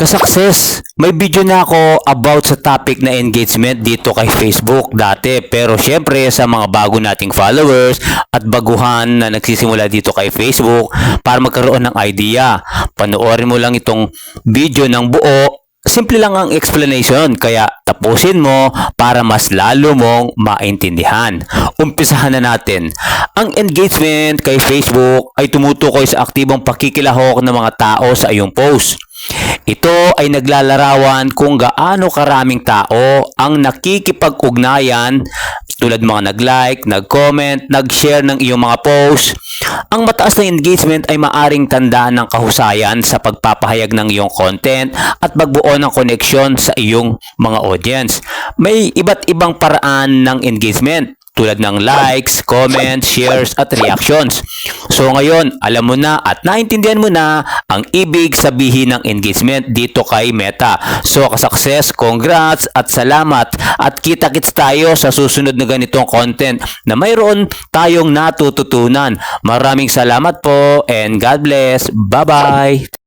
Kasakses, may video na ako about sa topic na engagement dito kay Facebook dati. Pero syempre sa mga bago nating followers at baguhan na nagsisimula dito kay Facebook para magkaroon ng idea. Panoorin mo lang itong video ng buo. Simple lang ang explanation kaya tapusin mo para mas lalo mong maintindihan. Umpisahan na natin. Ang engagement kay Facebook ay tumutukoy sa aktibong pakikilahok ng mga tao sa iyong post. Ito ay naglalarawan kung gaano karaming tao ang nakikipag-ugnayan tulad mga nag-like, nag-comment, nag-share ng iyong mga post. Ang mataas na engagement ay maaring tandaan ng kahusayan sa pagpapahayag ng iyong content at pagbuo ng koneksyon sa iyong mga audience. May iba't ibang paraan ng engagement tulad ng likes, comments, shares at reactions. So ngayon, alam mo na at naintindihan mo na ang ibig sabihin ng engagement dito kay Meta. So kasukses, congrats at salamat at kita-kits tayo sa susunod na ganitong content na mayroon tayong natututunan. Maraming salamat po and God bless. Bye-bye!